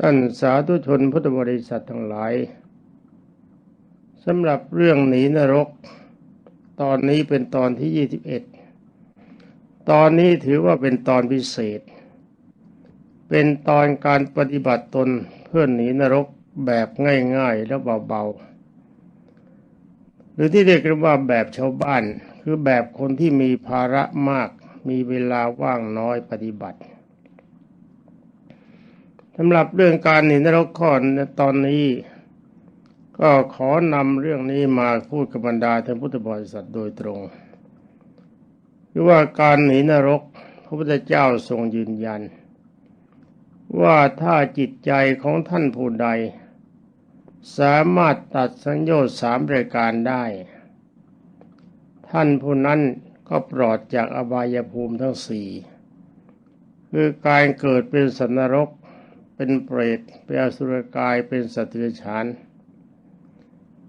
ท่านสาธุชนพุทธบริษัททั้งหลายสำหรับเรื่องหนีนรก ตอนนี้เป็นตอนที่21ตอนนี้ถือว่าเป็นตอนพิเศษ เป็นตอนการปฏิบัติตนเพื่อหนีนรกแบบง่ายๆและเบาๆ หรือที่เรียกกันว่าแบบชาวบ้าน คือแบบคนที่มีภาระมาก มีเวลาว่างน้อยปฏิบัติ สำหรับเรื่องการหนีนรกข้อตอนนี้ ก็ขอนำเรื่องนี้มาพูดกับบรรดาท่านพุทธบริษัทโดยตรงคือว่าการหนีนรก พระพุทธเจ้าทรงยืนยัน ว่าถ้าจิตใจของท่านผู้ใด สามารถตัดสัญญาสามรายการได้ ท่านผู้นั้นก็ปลอดจากอบายภูมิทั้งสี่คือการเกิดเป็นสันนรก เป็นเปรตเป็นอสุรกายเป็นสัตว์เดรัจฉาน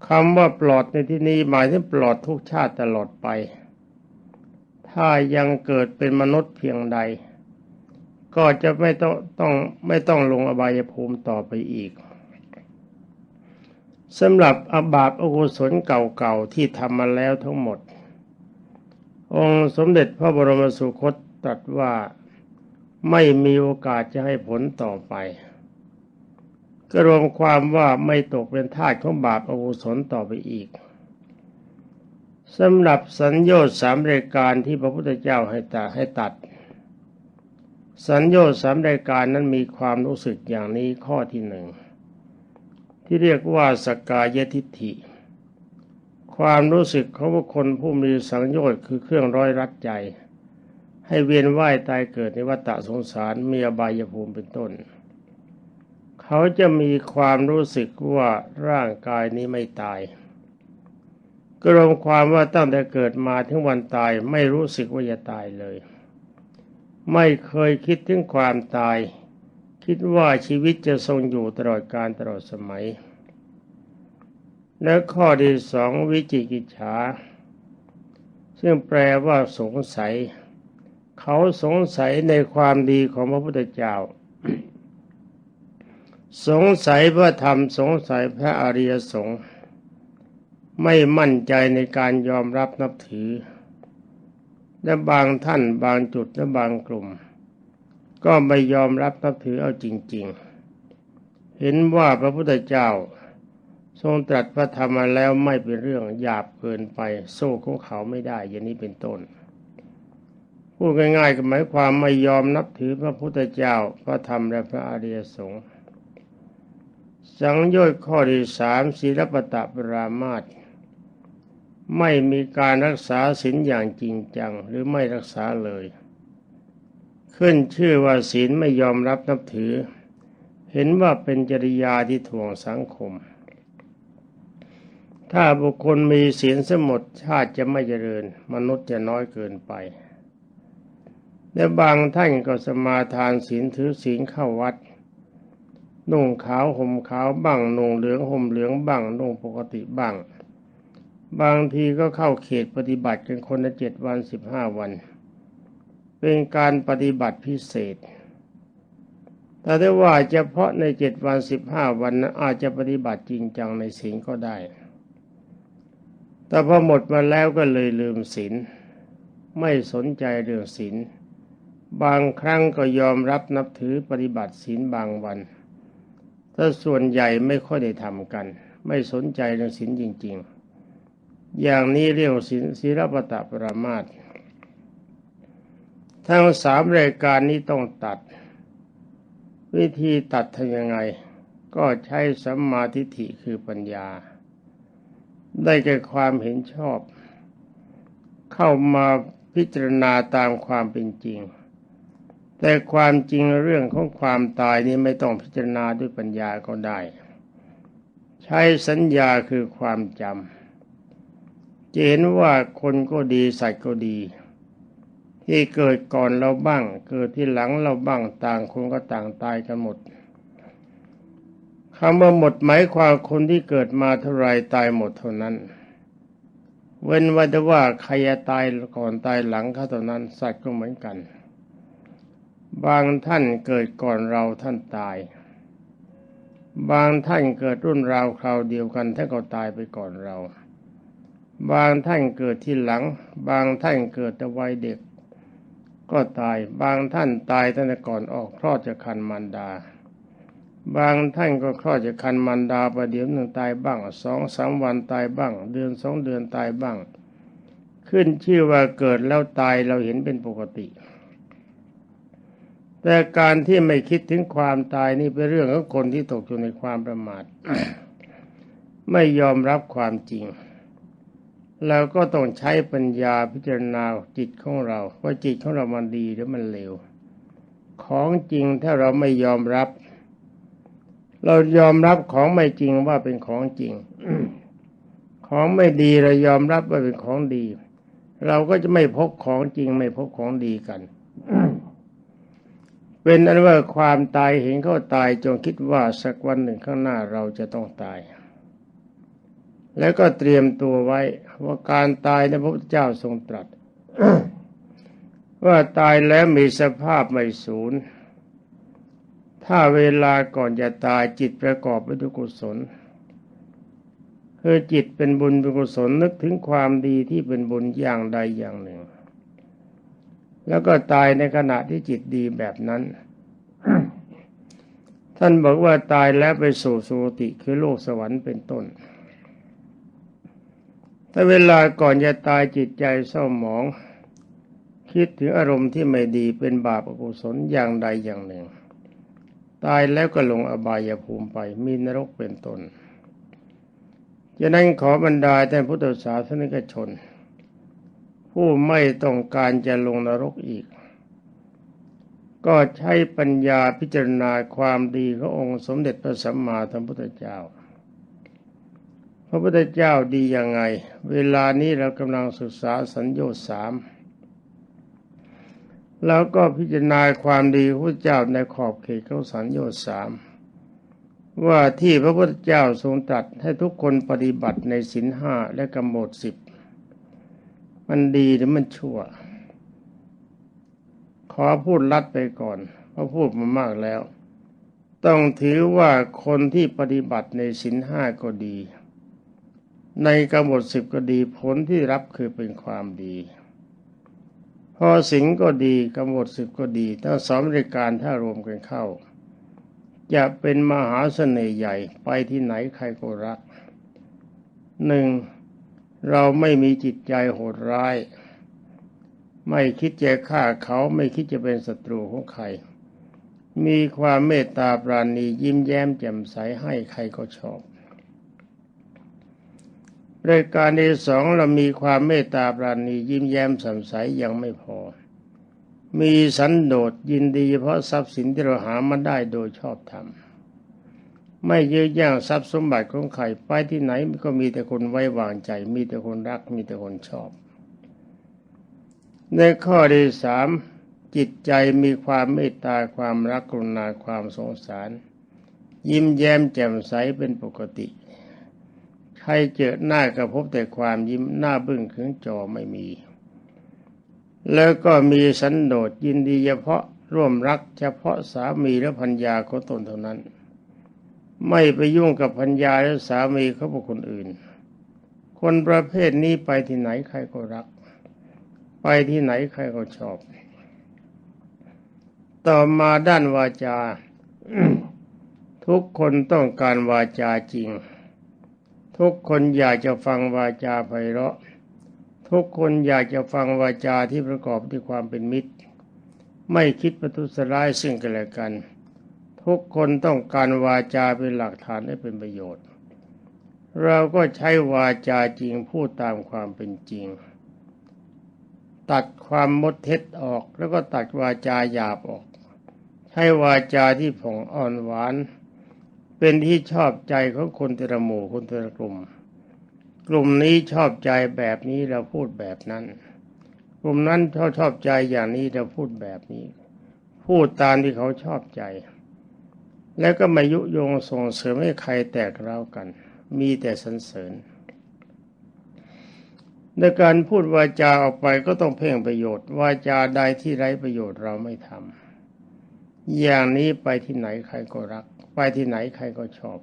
คำว่าปลอดในที่นี้หมายถึงปลอดทุกชาติตลอดไป ถ้ายังเกิดเป็นมนุษย์เพียงใด ก็จะไม่ต้องต้องไม่ต้องลงอบายภูมิต่อไปอีกสำหรับอบาปอกุศลเก่าๆที่ทำมาแล้วทั้งหมด องค์สมเด็จพระบรมสุคตตรัสว่าไม่มีโอกาสจะให้ผลต่อไป ก็รวมความว่าไม่ตกเป็นทาสของบาปอกุศลต่อไปอีกสำหรับสัญญาสามรายการที่พระพุทธเจ้าให้ตัดให้ตัด สัญญาสามรายการนั้นมีความรู้สึกอย่างนี้ข้อที่หนึ่งที่เรียกว่าสกายทิฏฐิ ความรู้สึกของบุคคลผู้มีสังโยชน์คือเครื่องร้อยรัดใจ ให้เวียนว่ายตายเกิดในวัฏสงสารมีอบายภูมิเป็นต้น เขาจะมีความรู้สึกว่าร่างกายนี้ไม่ตายกรวมความว่าตั้งแต่เกิดมาถึงวันตายไม่รู้สึกว่าจะตายเลย ไม่เคยคิดถึงความตาย คิดว่าชีวิตจะทรงอยู่ตลอดการตลอดสมัย และข้อที่สองวิจิกิจฉาซึ่งแปลว่าสงสัย เขาสงสัยในความดีของพระพุทธเจ้า สงสัยพระธรรมสงสัยพระอริยสงฆ์ไม่มั่นใจในการยอมรับนับถือ และบางท่านบางจุดและบางกลุ่ม ก็ไม่ยอมรับนับถือเอาจริง ๆ เห็นว่าพระพุทธเจ้า ทรงตรัสพระธรรมมาแล้วไม่เป็นเรื่องหยาบเกินไปโซ่ของเขาไม่ได้อย่างนี้เป็นต้นพูดง่ายๆก็หมายความไม่ยอมนับถือพระพุทธเจ้า พระธรรมและพระอริยสงฆ์ สังโยชน์ข้อที่สามศีลปตะปรามาตไม่มีการรักษาศีลอย่างจริงจัง หรือไม่รักษาเลย ขึ้นชื่อว่าศีลไม่ยอมรับนับถือ เห็นว่าเป็นจริยาที่ถ่วงสังคม ถ้าบุคคลมีศีลสมดชาติจะไม่เจริญ มนุษย์จะน้อยเกินไปและบางท่านก็สมาทานศีลถือศีลเข้าวัด นุ่งขาวห่มขาวบ้างนุ่งเหลืองห่มเหลืองบ้างนุ่งปกติบ้าง บางทีก็เข้าเขตปฏิบัติกันคนละเจ็ดวันสิบห้าวัน เป็นการปฏิบัติพิเศษ แต่ได้ว่าเฉพาะในเจ็ดวันสิบห้าวันนั้นอาจจะปฏิบัติจริงจังในศีลก็ได้ แต่พอหมดมาแล้วก็เลยลืมศีลไม่สนใจเรื่องศีลบางครั้งก็ยอมรับนับถือปฏิบัติศีลบางวัน ถ้าส่วนใหญ่ไม่ค่อยได้ทำกัน ไม่สนใจเรื่องศีลจริง ๆ อย่างนี้เรียกศีลศีลปตะปรามาตทั้งสามรายการนี้ต้องตัด วิธีตัดทำยังไง ก็ใช้สัมมาทิฏฐิคือปัญญา ได้แก่ความเห็นชอบ เข้ามาพิจารณาตามความเป็นจริง แต่ความจริงเรื่องของความตายนี้ไม่ต้องพิจารณาด้วยปัญญาก็ได้ ใช้สัญญาคือความจำจะเห็นว่าคนก็ดีสัตว์ก็ดี ที่เกิดก่อนเราบ้าง เกิดที่หลังเราบ้างต่างคนก็ต่างตายกันหมดคำว่าหมดหมายความคนที่เกิดมาเท่าไรตายหมดเท่านั้น เว้นไว้แต่ว่าใครตายก่อนตายหลังเขาเท่านั้นสัตว์ก็เหมือนกัน บางท่านเกิดก่อนเราท่านตาย บางท่านเกิดรุ่นราวคราวเดียวกันท่านก็ตายไปก่อนเรา บางท่านเกิดที่หลัง บางท่านเกิดแต่วัยเด็ก ก็ตาย บางท่านตายตั้งแต่ก่อนออกคลอดจากคันมารดา บางท่านก็คลอดจากคันมารดาประเดี๋ยวหนึ่งตายบ้างสองสามวันตายบ้าง เดือนสองเดือนตายบ้าง ขึ้นชื่อว่าเกิดแล้วตายเราเห็นเป็นปกติ แต่การที่ไม่คิดถึงความตายนี่เป็นเรื่องของคนที่ตกอยู่ในความประมาท ไม่ยอมรับความจริงเราก็ต้องใช้ปัญญาพิจารณาจิตของเรา ว่าจิตของเรามันดีหรือมันเลวของจริงถ้าเราไม่ยอมรับ เรายอมรับของไม่จริงว่าเป็นของจริง ของไม่ดีเรายอมรับว่าเป็นของดี เราก็จะไม่พบของจริงไม่พบของดีกัน เป็นอันว่าความตายเห็นเขาตายจงคิดว่าสักวันหนึ่งข้างหน้าเราจะต้องตาย แล้วก็เตรียมตัวไว้ว่าการตายในพระพุทธเจ้าทรงตรัสว่าตายแล้วมีสภาพไม่สูญถ้าเวลาก่อนจะตายจิตประกอบไปด้วยกุศลคือจิตเป็นบุญเป็นกุศลนึกถึงความดีที่เป็นบุญอย่างใดอย่างหนึ่ง แล้วก็ตายในขณะที่จิตดีแบบนั้น ท่านบอกว่าตายแล้วไปสู่สุติคือโลกสวรรค์เป็นต้นถ้าเวลาก่อนจะตายจิตใจเศร้าหมอง คิดถึงอารมณ์ที่ไม่ดีเป็นบาปอกุศลอย่างใดอย่างหนึ่ง ตายแล้วก็ลงอบายภูมิไปมีนรกเป็นต้นฉะนั้นขอบรรดาท่านพุทธศาสนิกชน ผู้ไม่ต้องการจะลงนรกอีก ก็ใช้ปัญญาพิจารณาความดีขององค์สมเด็จพระสัมมาสัมพุทธเจ้า พระพุทธเจ้าดียังไง เวลานี้เรากำลังศึกษาสัญญาสามแล้วก็พิจารณาความดีพระเจ้าในขอบเขตของสัญญาสามว่าที่พระพุทธเจ้าทรงตรัสให้ทุกคนปฏิบัติในศีลห้าและกำหนดสิบ มันดีหรือมันชั่ว ขอพูดลัดไปก่อนเพราะพูดมามากแล้ว ต้องถือว่าคนที่ปฏิบัติในศีลห้าก็ดี ในกำหนดสิบก็ดีผลที่รับคือเป็นความดีพอสิงก็ดีกำหนดสิบก็ดีทั้งสองริการถ้ารวมกันเข้า จะเป็นมหาเสน่ห์ใหญ่ไปที่ไหนใครก็รักหนึ่ง เราไม่มีจิตใจโหดร้าย ไม่คิดจะฆ่าเขาไม่คิดจะเป็นศัตรูของใคร มีความเมตตาปราณียิ้มแย้มแจ่มใสให้ใครก็ชอบรายการที่สองเรามีความเมตตาปราณียิ้มแย้มแจ่มใสยังไม่พอ มีสันโดษยินดีเพราะทรัพย์สินที่เราหามาได้โดยชอบธรรม ไม่เยื้อแย่งทรัพย์สมบัติของใครไปที่ไหนก็มีแต่คนไว้วางใจ มีแต่คนรัก มีแต่คนชอบ ในข้อที่สามจิตใจมีความเมตตาความรักกรุณาความสงสาร ยิ้มแย้มแจ่มใสเป็นปกติ ใครเจอหน้าก็พบแต่ความยิ้มหน้าบึ้งขึงจอไม่มี แล้วก็มีสันโดษยินดีเฉพาะร่วมรักเฉพาะสามีและพัญญาของตนเท่านั้น ไม่ไปยุ่งกับพัญญาและสามีเขาบุคคลอื่น คนประเภทนี้ไปที่ไหนใครก็รัก ไปที่ไหนใครก็ชอบ ต่อมาด้านวาจา ทุกคนต้องการวาจาจริง ทุกคนอยากจะฟังวาจาไพเราะ ทุกคนอยากจะฟังวาจาที่ประกอบด้วยความเป็นมิตร ไม่คิดประทุษร้ายซึ่งกันและกัน ทุกคนต้องการวาจาเป็นหลักฐานให้เป็นประโยชน์ เราก็ใช้วาจาจริงพูดตามความเป็นจริง ตัดความมดเท็จออกแล้วก็ตัดวาจาหยาบออก ใช้วาจาที่ผ่องอ่อนหวาน เป็นที่ชอบใจของคนแต่ละหมู่คนแต่ละกลุ่ม กลุ่มนี้ชอบใจแบบนี้เราพูดแบบนั้น กลุ่มนั้นเขาชอบใจอย่างนี้เราพูดแบบนี้ พูดตามที่เขาชอบใจ แล้วก็มายุยงส่งเสริมให้ใครแตกร้าวกัน มีแต่สรรเสริญในการพูดวาจาออกไปก็ต้องเพ่งประโยชน์ วาจาใดที่ไร้ประโยชน์เราไม่ทำอย่างนี้ไปที่ไหนใครก็รัก ไปไปที่ไหนใครก็ชอบ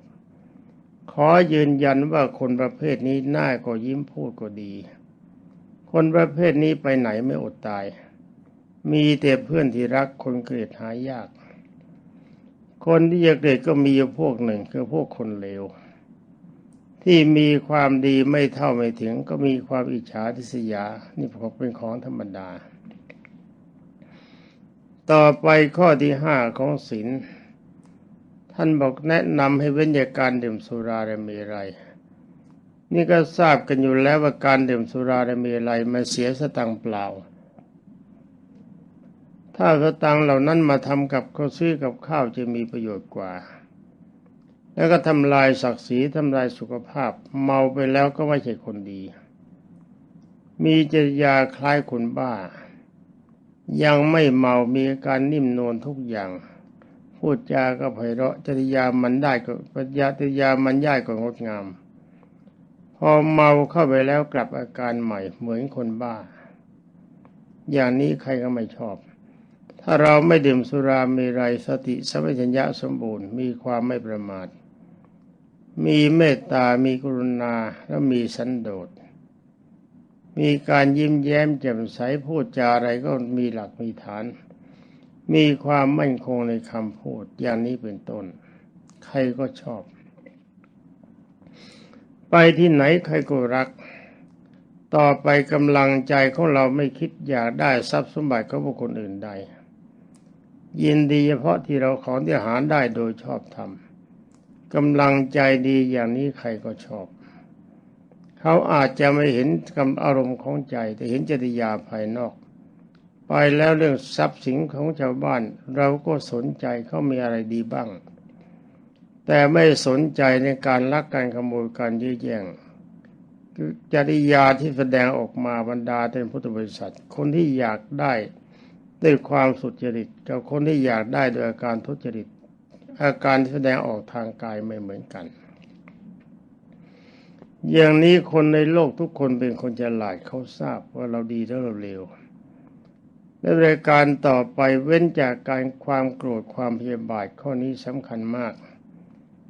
ขอยืนยันว่าคนประเภทนี้หน้าก็ยิ้มพูดก็ดี คนประเภทนี้ไปไหนไม่อดตาย มีแต่เพื่อนที่รักคนเกลียดหายาก คนที่จะเกลียดก็มีอยู่พวกหนึ่งคือพวกคนเลวที่มีความดีไม่เท่าไม่ถึง ก็มีความอิจฉาทิษยา นี่ผมเป็นของธรรมดา ต่อไปข้อที่ห้าของศีลท่านบอกแนะนำให้เว้นจากการดื่มสุราและเมรัยนี่ก็ทราบกันอยู่แล้วว่าการดื่มสุราและเมรัยมันเสียสตังเปล่า ถ้าสตังเหล่านั้นมาทำกับเขาซื้อกับข้าวจะมีประโยชน์กว่า แล้วก็ทำลายศักดิ์ศรีทำลายสุขภาพ เมาไปแล้วก็ไม่ใช่คนดี มีจริยาคล้ายคนบ้า ยังไม่เมามีอาการนิ่มนวลทุกอย่าง พูดจาก็ไพเราะจริยามันได้ก็ปัญญาจริยามันย่ายก็งดงาม พอเมาเข้าไปแล้วกลับอาการใหม่เหมือนคนบ้า อย่างนี้ใครก็ไม่ชอบ ถ้าเราไม่ดื่มสุรามีไรสติสัมปชัญญะสมบูรณ์มีความไม่ประมาท มีเมตตา มีกรุณา และมีสันโดษ มีการยิ้มแย้มแจ่มใสพูดจาอะไรก็มีหลักมีฐาน มีความมั่นคงในคำพูดอย่างนี้เป็นต้น ใครก็ชอบ ไปที่ไหนใครก็รัก ต่อไปกำลังใจของเราไม่คิดอยากได้ทรัพย์สมบัติของบุคคลอื่นใด ยินดีเฉพาะที่เราของที่หาได้โดยชอบธรรมกำลังใจดีอย่างนี้ใครก็ชอบ เขาอาจจะไม่เห็นกำอารมณ์ของใจ แต่เห็นจริยาภายนอก ไปแล้วเรื่องทรัพย์สินของชาวบ้าน เราก็สนใจเขามีอะไรดีบ้าง แต่ไม่สนใจในการลักการขโมยการยื้อแย่งจริยาที่แสดงออกมาบรรดาเป็นพุทธบริษัท คนที่อยากได้ ด้วยความสุจริตกับคนที่อยากได้โดยอาการทุจริต อาการแสดงออกทางกายไม่เหมือนกัน อย่างนี้คนในโลกทุกคนเป็นคนฉลาดเขาทราบว่าเราดีและเราเลวและรายการต่อไปเว้นจากการความโกรธความพยาบาทข้อนี้สำคัญมาก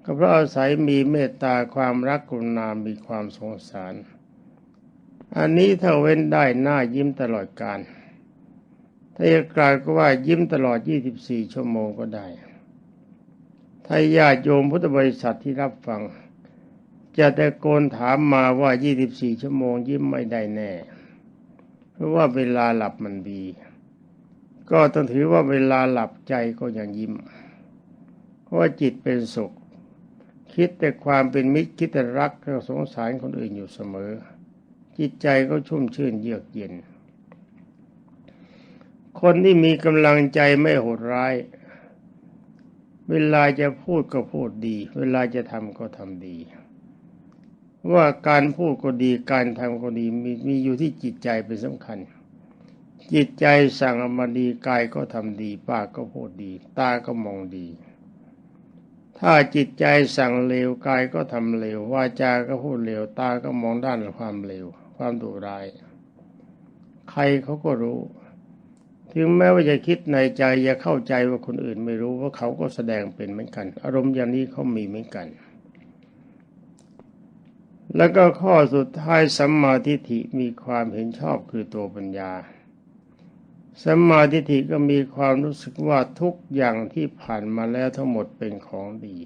ก็เพราะอาศัยมีเมตตาความรักกรุณามีความสงสาร อันนี้ถ้าเว้นได้หน้ายิ้มตลอดการ ถ้าจะกล่าวก็ว่ายิ้มตลอด 24 ชั่วโมงก็ได้ ถ้าญาติโยมพุทธบริษัทที่รับฟัง จะตะโกนถามมาว่า 24 ชั่วโมงยิ้มไม่ได้แน่ เพราะว่าเวลาหลับมันดี ก็ต้องถือว่าเวลาหลับใจก็ยังยิ้ม เพราะว่าจิตเป็นสุข คิดแต่ความเป็นมิตรคิดแต่รักและสงสารคนอื่นอยู่เสมอ จิตใจก็ชุ่มชื่นเยือกเย็น คนที่มีกำลังใจไม่โหดร้าย เวลาจะพูดก็พูดดี เวลาจะทำก็ทำดี ว่าการพูดก็ดีการทำก็ดีมีมีอยู่ที่จิตใจเป็นสำคัญ จิตใจสั่งออกมาดีกายก็ทำดี ปากก็พูดดี ตาก็มองดี ถ้าจิตใจสั่งเลวกายก็ทำเลววาจาก็พูดเลวตาก็มองด้านความเลวความดุร้าย ใครเขาก็รู้ ถึงแม้ว่าจะคิดในใจจะเข้าใจว่าคนอื่นไม่รู้ว่าเขาก็แสดงเป็นเหมือนกัน อารมณ์อย่างนี้เขามีเหมือนกัน แล้วก็ข้อสุดท้ายสัมมาทิฏฐิมีความเห็นชอบคือตัวปัญญาสัมมาทิฏฐิก็มีความรู้สึกว่าทุกอย่างที่ผ่านมาแล้วทั้งหมดเป็นของดี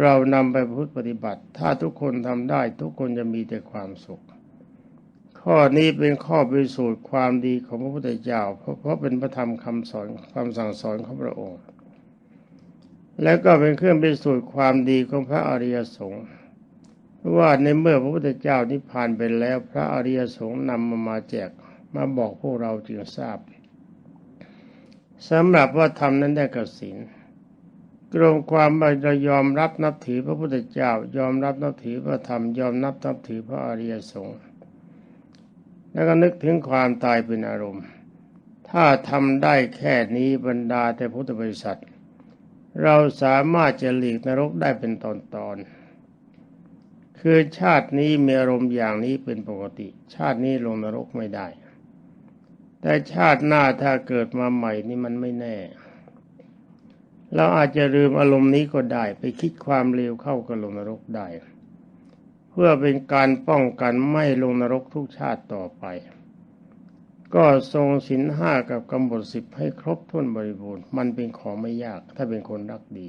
เรานำไปพุทธปฏิบัติ ถ้าทุกคนทำได้ทุกคนจะมีแต่ความสุข ข้อนี้เป็นข้อพิสูจน์ความดีของพระพุทธเจ้า เพราะเพราะเป็นพระธรรมคำสอนคำสั่งสอนของพระองค์ แล้วก็เป็นเครื่องพิสูจน์ความดีของพระอริยสงฆ์ว่าในเมื่อพระพุทธเจ้านิพพานไปแล้ว พระอริยสงฆ์นำมามาแจกมาบอกพวกเราจึงทราบสำหรับว่าทำนั้นได้กับศีลกรงความว่าเรายอมรับนับถือพระพุทธเจ้า ยอมรับนับถือพระธรรมยอมนับนับถือพระอริยสงฆ์ แล้วก็นึกถึงความตายเป็นอารมณ์ ถ้าทำได้แค่นี้บรรดาแต่พุทธบริษัท เราสามารถจะหลีกนรกได้เป็นตอนๆคือชาตินี้มีอารมณ์อย่างนี้เป็นปกติ ชาตินี้ลงนรกไม่ได้ แต่ชาติหน้าถ้าเกิดมาใหม่นี่มันไม่แน่ เราอาจจะลืมอารมณ์นี้ก็ได้ ไปคิดความเลวเข้ากับลงนรกได้ พื่อเป็นการป้องกันไม่ลงนรกทุกชาติต่อไป ก็ทรงสินห้ากับกำหนดสิบให้ครบถ้วนบริบูรณ์มันเป็นของไม่ยากถ้าเป็นคนรักดี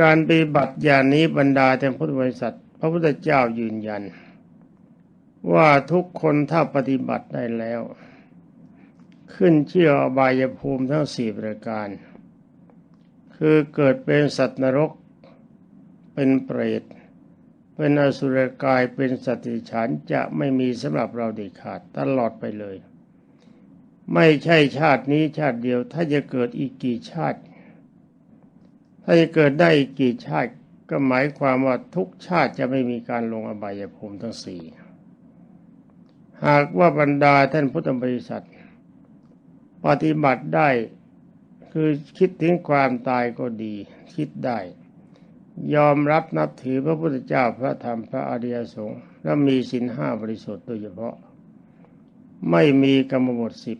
การปฏิบัติอย่างนี้บรรดาแต่พุทธบริษัท พระพุทธเจ้ายืนยัน ว่าทุกคนถ้าปฏิบัติได้แล้ว ขึ้นเชื่ออบายภูมิทั้งสี่ประการ คือเกิดเป็นสัตว์นรก เป็นเปรต เป็นอสุรกายเป็นสติฉันจะไม่มีสำหรับเราเด็ดขาดตลอดไปเลย ไม่ใช่ชาตินี้ชาติเดียว ถ้าจะเกิดอีกกี่ชาติ ถ้าจะเกิดได้อีกกี่ชาติ ก็หมายความว่าทุกชาติจะไม่มีการลงอบายภูมิทั้งสี่หากว่าบรรดาท่านพุทธบริษัท ปฏิบัติได้คือคิดถึงความตายก็ดี คิดได้ ยอมรับนับถือพระพุทธเจ้าพระธรรมพระอริยสงฆ์และมีสินห้าบริสุทธิ์โดยเฉพาะ ไม่มีกรรมบทสิบ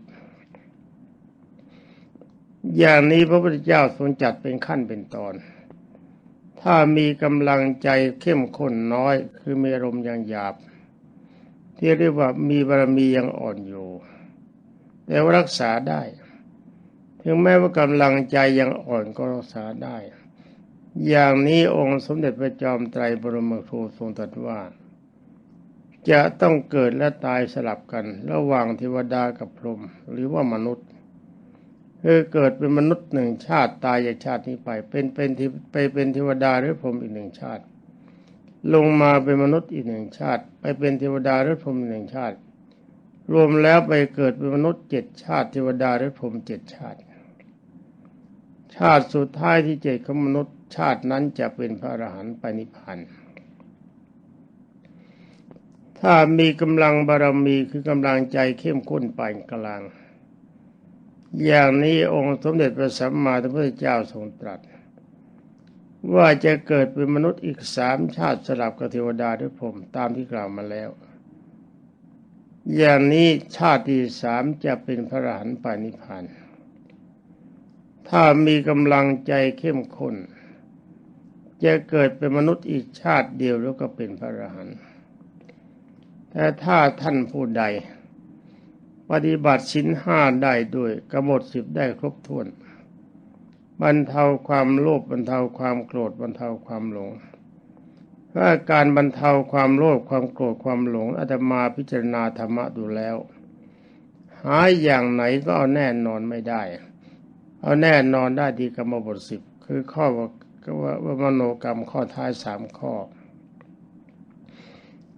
อย่างนี้พระพุทธเจ้าทรงจัดเป็นขั้นเป็นตอน ถ้ามีกำลังใจเข้มข้นน้อย คือมีอารมณ์ยังหยาบ ที่เรียกว่ามีบารมียังอ่อนอยู่ แต่ว่ารักษาได้ ถึงแม้ว่ากำลังใจยังอ่อนก็รักษาได้ อย่างนี้องค์สมเด็จพระจอมไตรบรมครูทรงตรัสว่า จะต้องเกิดและตายสลับกันระหว่างเทวดากับพรหมหรือว่ามนุษย์คือเกิดเป็นมนุษย์หนึ่งชาติตายจากชาตินี้ไป เป็นเป็นไปเป็นเทวดาหรือพรหมอีกหนึ่งชาติ ลงมาเป็นมนุษย์อีกหนึ่งชาติ ไปเป็นเทวดาหรือพรหมอีกหนึ่งชาติ รวมแล้วไปเกิดเป็นมนุษย์เจ็ดชาติเทวดาหรือพรหมเจ็ดชาติ ชาติสุดท้ายที่เจ็ดของมนุษย์ ชาตินั้นจะเป็นพระอรหันต์ไปนิพพานถ้ามีกำลังบารมีคือกำลังใจเข้มข้นปานกลาง อย่างนี้องค์สมเด็จพระสัมมาสัมพุทธเจ้าทรงตรัส ว่าจะเกิดเป็นมนุษย์อีกสามชาติสลับกับเทวดาหรือพรหมตามที่กล่าวมาแล้ว อย่างนี้ชาติที่สามจะเป็นพระอรหันต์ปานิพานถ้ามีกำลังใจเข้มข้น จะเกิดเป็นมนุษย์อีกชาติเดียวแล้วก็เป็นพระอรหันต์แต่ถ้าท่านผู้ใด ปฏิบัติชิ้นห้าได้ด้วยกำหนดสิบได้ครบถ้วน บรรเทาความโลภบรรเทาความโกรธบรรเทาความหลงว่าการบรรเทาความโลภความโกรธความหลงอาตมาพิจารณาธรรมะดูแล้ว หาอย่างไหนก็เอาแน่นอนไม่ได้ เอาแน่นอนได้ที่กรรมบทสิบคือข้อ ว่าว่ามโนกรรมข้อท้ายสามข้อ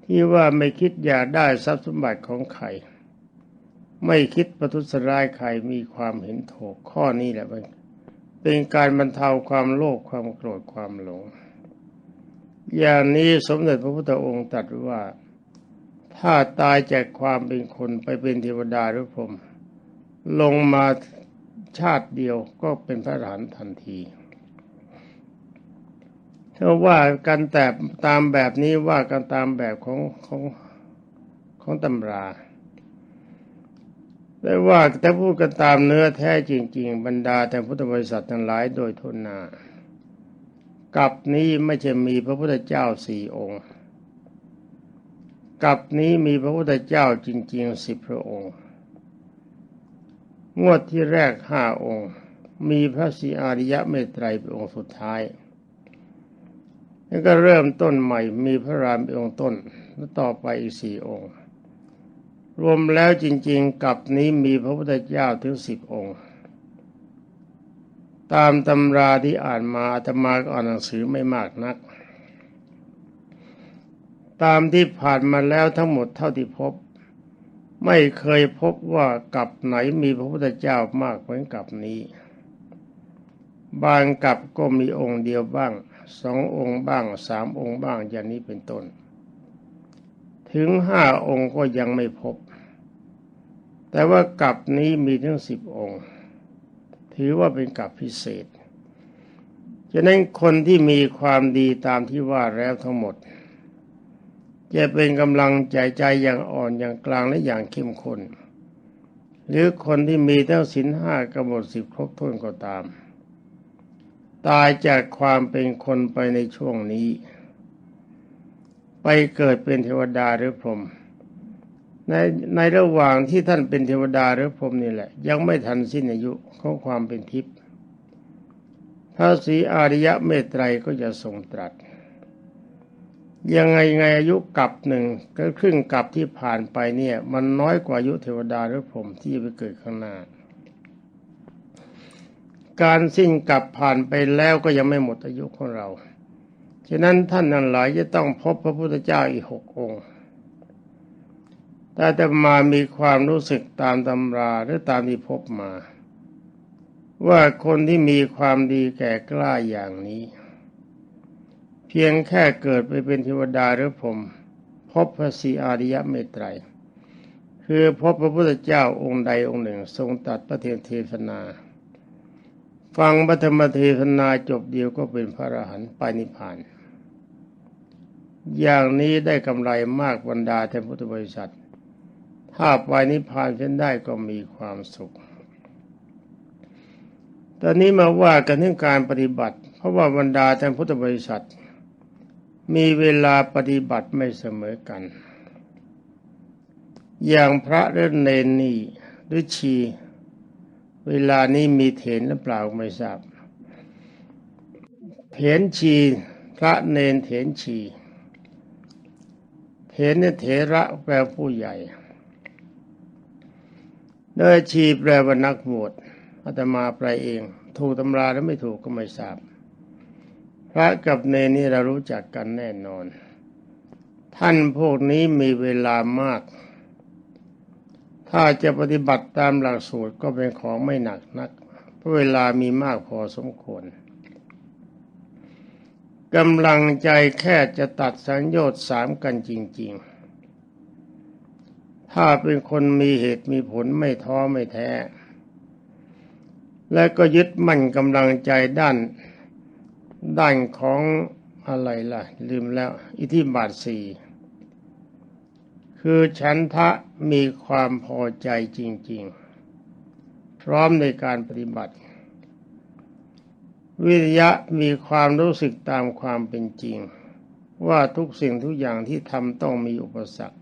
ที่ว่าไม่คิดอยากได้ทรัพย์สมบัติของใครไม่คิดประทุษร้ายใครมีความเห็นถูกข้อนี้แหละเป็นการบรรเทาความโลภความโกรธความหลง อย่างนี้สมเด็จพระพุทธองค์ตรัสว่าถ้าตายจากความเป็นคนไปเป็นเทวดาหรือพรหมลงมาชาติเดียวก็เป็นพระอรหันต์ทันที ถ้าว่ากันแต่ตามแบบนี้ว่ากันตามแบบของของของตำราแต่ว่าแต่พูดกันตามเนื้อแท้จริง ๆ บรรดาแต่พุทธบริษัททั้งหลายโดยทุนนากับนี้ไม่ใช่มีพระพุทธเจ้าสี่องค์กับนี้มีพระพุทธเจ้าจริงๆสิบพระองค์ งวดที่แรกห้าองค์ มีพระสีอาริยะเมตไตรเป็นองค์สุดท้าย แล้วก็เริ่มต้นใหม่มีพระรามเป็นองค์ต้นแล้วต่อไปอีกสี่องค์ รวมแล้วจริง ๆ กับนี้มีพระพุทธเจ้าถึงสิบองค์ ตามตำราที่อ่านมาอาตมาก็อ่านหนังสือไม่มากนัก ตามที่ผ่านมาแล้วทั้งหมดเท่าที่พบ ไม่เคยพบว่ากับไหนมีพระพุทธเจ้ามากเหมือนกับนี้ บางกับก็มีองค์เดียวบ้างสององค์บ้างสามองค์บ้างอย่างนี้เป็นต้น ถึงห้าองค์ก็ยังไม่พบ แต่ว่ากับนี้มีทั้งสิบองค์ ถือว่าเป็นกับพิเศษฉะนั้นคนที่มีความดีตามที่ว่าแล้วทั้งหมด จะเป็นกำลังใจใจอย่างอ่อนอย่างกลางและอย่างเข้มข้นหรือคนที่มีทั้งศีลห้ากำหนดสิบครบถ้วนก็ตาม ตายจากความเป็นคนไปในช่วงนี้ ไปเกิดเป็นเทวดาหรือพรหมในในระหว่างที่ท่านเป็นเทวดาหรือพรหมนี่แหละ ยังไม่ทันสิ้นอายุของความเป็นทิพย์พระศรีอาริยะเมตไตรก็จะทรงตรัส ยังไงไงอายุกับหนึ่งก็ครึ่งกับที่ผ่านไปเนี่ย มันน้อยกว่าอายุเทวดาหรือพรหมที่จะไปเกิดข้างหน้า การสิ้นกับผ่านไปแล้วก็ยังไม่หมดอายุของเรา ฉะนั้นท่านนั้นหลายจะต้องพบพระพุทธเจ้าอีกหกองค์แต่จะมามีความรู้สึกตามตำราหรือตามที่พบมา ว่าคนที่มีความดีแก่กล้าอย่างนี้ เพียงแค่เกิดไปเป็นเทวดาหรือผมพบพระศรีอาริยะเมตไตรคือพบพระพุทธเจ้าองค์ใดองค์หนึ่ง ทรงตัดพระเทเทศนา ฟังพระธรรมเทศนาจบเดียวก็เป็นพระอรหันต์ไปนิพพาน อย่างนี้ได้กำไรมากบรรดาท่านพุทธบริษัท ถ้าไปนิพพานฉันได้ก็มีความสุข ตอนนี้มาว่ากันเรื่องการปฏิบัติ เพราะว่าบรรดาท่านพุทธบริษัท มีเวลาปฏิบัติไม่เสมอกัน อย่างพระเรนเนนนี่หรือชี เวลานี้มีเถนหรือเปล่าไม่ทราบ เถนชี พระเนนเถนชี เถนเนี่ยเถระแปลผู้ใหญ่โดยชีแปลว่านักบวชอาตมาแปลเอง ถูกตำราแล้วไม่ถูกก็ไม่ทราบ พระกับเนนี่เรารู้จักกันแน่นอน ท่านพวกนี้มีเวลามาก ถ้าจะปฏิบัติตามหลักสูตรก็เป็นของไม่หนักนัก เพราะเวลามีมากพอสมควรกำลังใจแค่จะตัดสังโยชน์สามกันจริง ๆ ถ้าเป็นคนมีเหตุมีผลไม่ท้อไม่แท้ และก็ยึดมั่นกำลังใจด้านด้านของอะไรล่ะ ลืมแล้ว อิทธิบาทสี่ คือฉันทะมีความพอใจจริง ๆ พร้อมในการปฏิบัติ วิริยะมีความรู้สึกตามความเป็นจริง ว่าทุกสิ่งทุกอย่างที่ทำต้องมีอุปสรรค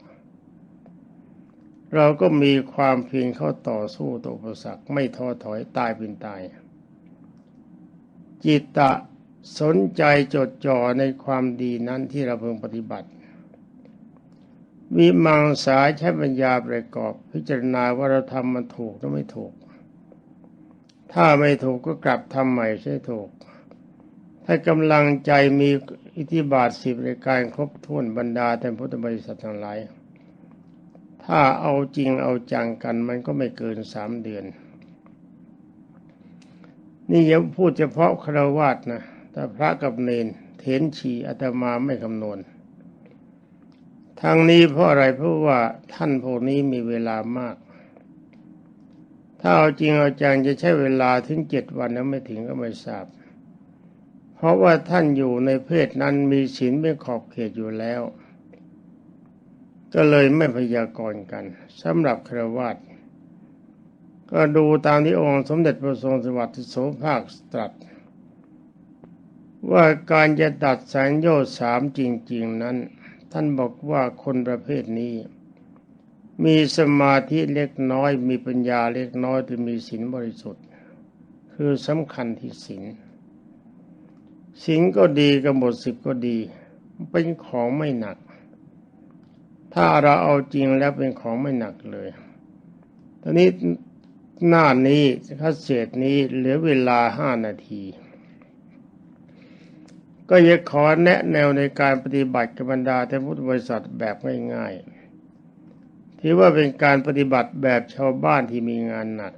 เราก็มีความเพียรเข้าต่อสู้ต่ออุปสรรคไม่ท้อถอยตายเป็นตาย จิตตะสนใจจดจ่อในความดีนั้นที่เราเพิ่งปฏิบัติ วิมังสาใช้ปัญญาประกอบ พิจารณาว่าเราทำมันถูกหรือไม่ถูก ถ้าไม่ถูกก็กลับทำใหม่ใช่ถูก ถ้ากำลังใจมีอิทธิบาทสิบในการครบถ้วนบรรดาแต่พุทธบริษัททั้งหลาย ถ้าเอาจริงเอาจังกันมันก็ไม่เกินสามเดือน นี่ยังพูดเฉพาะครวาสนะ แต่พระกับเนนเถนชีอาตมาไม่คำนวณ ทางนี้เพราะอะไรเพราะว่าท่านพวกนี้มีเวลามาก ถ้าเอาจริงเอาจังจะใช้เวลาถึงเจ็ดวันแล้วไม่ถึงก็ไม่ทราบ เพราะว่าท่านอยู่ในเพศนั้นมีศีลเป็นขอบเขตอยู่แล้ว ก็เลยไม่พยากรณ์กันสำหรับครวาตก็ดูตามที่องค์สมเด็จพระทรงสวัสดิ์โสภาคตรัส ว่าการจะตัดสัญโยสามจริง ๆ นั้น ท่านบอกว่าคนประเภทนี้ มีสมาธิเล็กน้อย มีปัญญาเล็กน้อยแต่มีศีลบริสุทธิ์ คือสำคัญที่ศีลศีลก็ดีกับหมดสิบก็ดี เป็นของไม่หนัก ถ้าเราเอาจริงแล้วเป็นของไม่หนักเลยตอนนี้หน้านี้คัดเศษนี้เหลือเวลาห้านาที ก็อยากขอแนะแนวในการปฏิบัติกับบรรดาท่านพุทธบริษัทแบบง่ายๆที่ว่าเป็นการปฏิบัติแบบชาวบ้านที่มีงานหนัก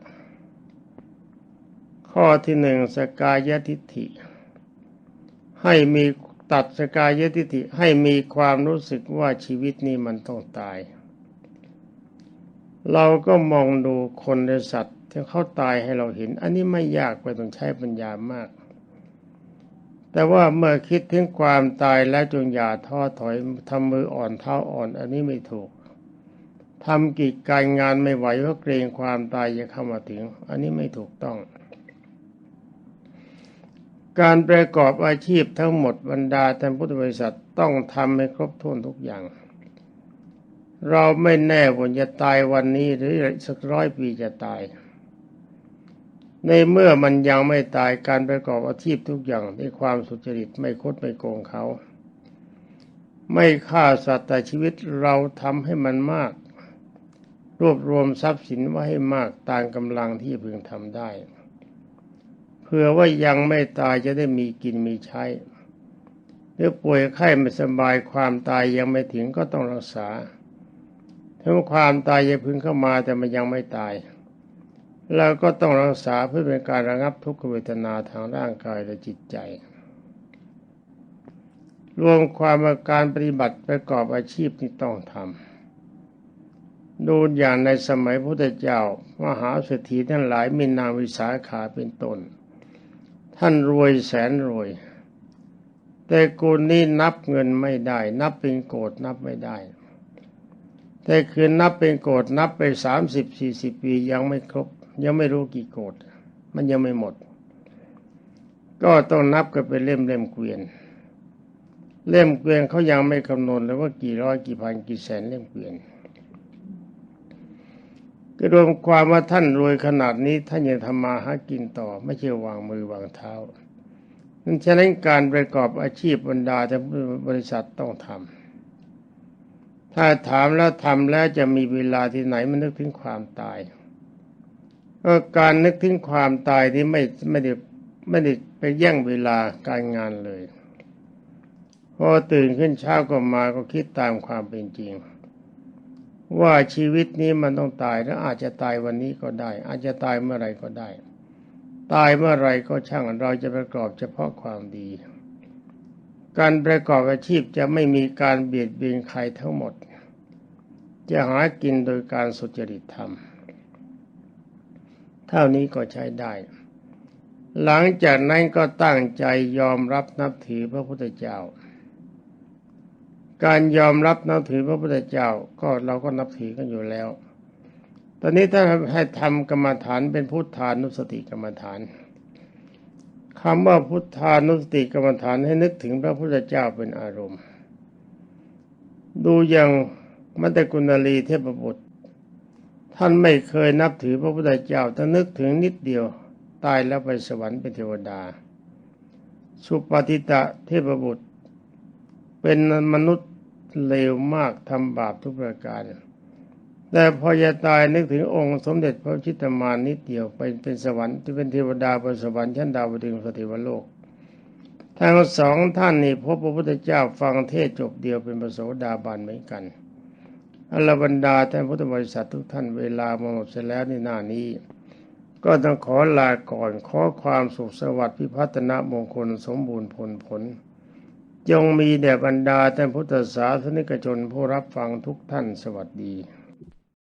ข้อที่หนึ่งสกายทิฏฐิ ให้มีตัดสกายทิฏฐิให้มีความรู้สึกว่าชีวิตนี้มันต้องตาย เราก็มองดูคนในสัตว์ที่เขาตายให้เราเห็น อันนี้ไม่ยากไปต้องใช้ปัญญามาก แต่ว่าเมื่อคิดถึงความตายแล้วจงอย่าท้อถอยทำมืออ่อนเท้าอ่อน อันนี้ไม่ถูกทำกิจการงานไม่ไหวเพราะเกรงความตายจะเข้ามาถึง อันนี้ไม่ถูกต้อง การประกอบอาชีพทั้งหมดบรรดาท่านพุทธบริษัทต้องทำให้ครบถ้วนทุกอย่าง เราไม่แน่ว่าจะตายวันนี้หรือสักร้อยปีจะตาย ในเมื่อมันยังไม่ตายการประกอบอาชีพทุกอย่างด้วยความสุจริตไม่คดไม่โกงเขา ไม่ฆ่าสัตว์แต่ชีวิตเราทำให้มันมาก รวบรวมทรัพย์สินไว้ให้มากตามกำลังที่พึงทำได้เผื่อว่ายังไม่ตายจะได้มีกินมีใช้หรือป่วยไข้ไม่สบายความตายยังไม่ถึงก็ต้องรักษาถ้าความตายยังพึงเข้ามาแต่มันยังไม่ตาย เราก็ต้องรักษาเพื่อเป็นการระงับทุกขเวทนาทางร่างกายและจิตใจ รวมความาการปฏิบัติประกอบอาชีพที่ต้องทำดูอย่างในสมัยพุทธเจ้ามหาเศรษฐีทั้งหลายมีนางวิสาขาเป็นต้น ท่านรวยแสนรวย แต่กูนี้นับเงินไม่ได้ นับเป็นโกดนับไม่ได้แต่คืนนับเป็นโกดนับไปสามสิบสี่สิบปียังไม่ครบ ยังไม่รู้กี่โกดมันยังไม่หมด ก็ต้องนับกันเป็นเล่มเล่มเกวียน เล่มเกวียนเขายังไม่คำนวณเลยว่ากี่ร้อยกี่พันกี่แสนเล่มเกวียนก็รวมความว่าท่านรวยขนาดนี้ท่านยังทำมาหากินต่อ ไม่ใช่วางมือวางเท้าดังนั้นการประกอบอาชีพบรรดาแต่บริษัทต้องทำถ้าถามแล้วทำแล้วจะมีเวลาที่ไหนมันนึกถึงความตาย ก็การนึกถึงความตายที่ไม่ไม่ได้ไม่ได้ไปแย่งเวลาการงานเลย พอตื่นขึ้นเช้าก็มาก็คิดตามความเป็นจริง ว่าชีวิตนี้มันต้องตายแล้วอาจจะตายวันนี้ก็ได้ อาจจะตายเมื่อไรก็ได้ ตายเมื่อไรก็ช่างเราจะประกอบเฉพาะความดี การประกอบอาชีพจะไม่มีการเบียดเบียนใครทั้งหมด จะหากินโดยการสุจริตธรรม เท่านี้ก็ใช้ได้ หลังจากนั้นก็ตั้งใจยอมรับนับถือพระพุทธเจ้า การยอมรับนับถือพระพุทธเจ้าก็เราก็นับถือกันอยู่แล้ว ตอนนี้ถ้าให้ทำกรรมฐานเป็นพุทธานุสติกรรมฐานคำว่าพุทธานุสติกรรมฐานให้นึกถึงพระพุทธเจ้าเป็นอารมณ์ ดูอย่างมัตตกุณลีเทพบุตร ท่านไม่เคยนับถือพระพุทธเจ้าถ้านึกถึงนิดเดียว ตายแล้วไปสวรรค์เป็นเทวดา สุปฏิตะเทพบุตร เป็นมนุษย์เลวมากทำบาปทุกประการ แต่พอจะตายนึกถึงองค์สมเด็จพระชิตมานนิดเดียวไปเป็นสวรรค์ที่เป็นเทวดาบนสวรรค์ชั้นดาวดึงสถิวโลกทั้งสองท่านนี่พบพระพุทธเจ้าฟังเทศจบเดียวเป็นประโสดาบันเหมือนกัน อรบรรดาท่านพุทธบริษัททุกท่านเวลามาหมดเสร็จแล้วในหน้านี้ ก็ต้องขอลาก่อนขอความสุขสวัสดิ์พิพัฒนมงคลสมบูรณ์ผลผลจงมีแด่บรรดาท่านพุทธศาสนิกชนผู้รับฟังทุกท่านสวัสดี